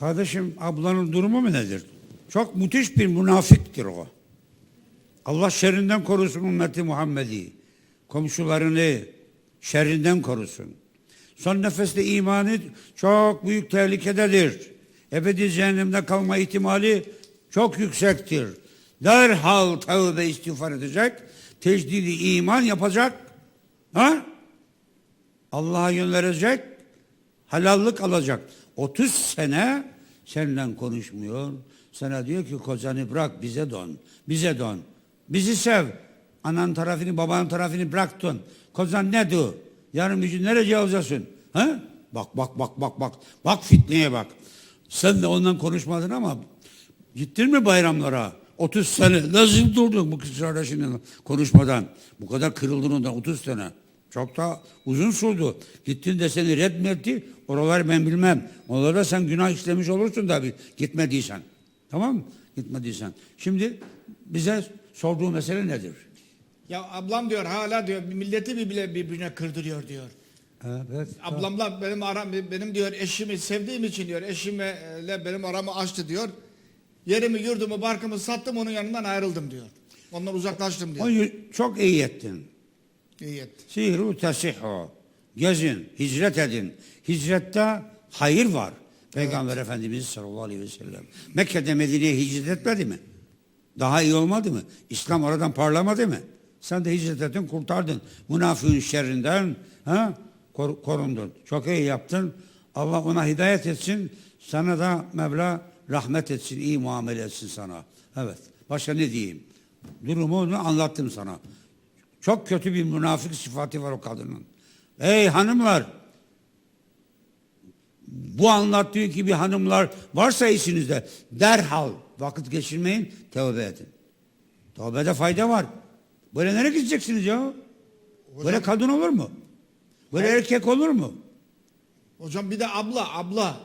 Kardeşim ablanın durumu mu nedir? Çok müthiş bir münafıktır o. Allah şerrinden korusun ümmeti Muhammed'i. Komşularını şerrinden korusun. Son nefeste imanı çok büyük tehlikededir. Ebedi cehennemde kalma ihtimali çok yüksektir. Derhal tövbe istiğfar edecek. Tecdidi iman yapacak. Ha? Allah'a yönlenecek. Halallık alacak. 30 sene seninle konuşmuyor. Sana diyor ki kocanı bırak bize dön. Bize dön. Bizi sev. Anan tarafını babanın tarafını bıraktın. Kocan ne diyor? Yarın bir gün nereye olacaksın? Ha? Bak bak bak bak bak. Bak fitneye bak. Sen de ondan konuşmadın ama gittin mi bayramlara? 30 sene nasıl durdun bu kız kardeşinle konuşmadan? Bu kadar kırıldın ondan 30 sene. Çok da uzun sürdü. Gittin de seni red mi etti? Oraları ben bilmem. Onlarda sen günah işlemiş olursun tabii gitmediysen. Tamam mı? Gitmediysen. Şimdi bize sorduğu mesele nedir? Ya ablam diyor hala diyor milleti bile birbirine kırdırıyor diyor. Evet. Ablamla benim aram benim diyor eşimi sevdiğim için diyor eşimle benim aramı açtı diyor. Yerimi yurdumu barkımı sattım onun yanından ayrıldım diyor. Ondan uzaklaştım diyor. Onu çok iyi ettin. Etti. Sihru tesihhu. Gezin, hicret edin. Hicrette hayır var. Peygamber Efendimiz sallallahu aleyhi ve sellem. Mekke'de Medine'ye hicret etmedi mi? Daha iyi olmadı mı? İslam oradan parlamadı mı? Sen de hicret ettin, kurtardın. Münafığın şerrinden ha? Kor- korundun. Çok iyi yaptın. Allah ona hidayet etsin. Sana da Mevla rahmet etsin, iyi muamele etsin sana. Evet. Başka ne diyeyim? Durumunu anlattım sana. Çok kötü bir münafık sıfatı var o kadının. Ey hanımlar! Bu anlattığı gibi hanımlar varsa içinizde derhal vakit geçirmeyin, tövbe edin. Tövbede fayda var. Böyle nereye gideceksiniz ya? Böyle kadın olur mu? Böyle erkek olur mu? Hocam bir de abla abla.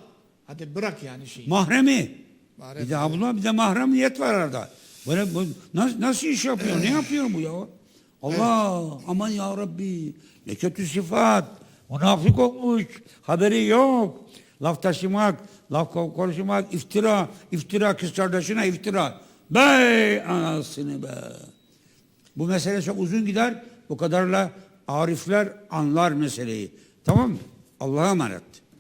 Hadi bırak yani şeyi. Mahremi. Mahrem, Bir de abla bir de mahremiyet var arada. Böyle bu, nasıl, nasıl iş yapıyor? ne yapıyor bu ya? Allah aman ya Rabbi. Ne kötü sıfat. Münafık olmuş. Haberi yok. Laf taşımak, laf ko- konuşmak, iftira, iftira kız kardeşine iftira. Bey anasını be. Bu mesele çok uzun gider. Bu kadarla arifler anlar meseleyi. Tamam mı? Allah'a emanet.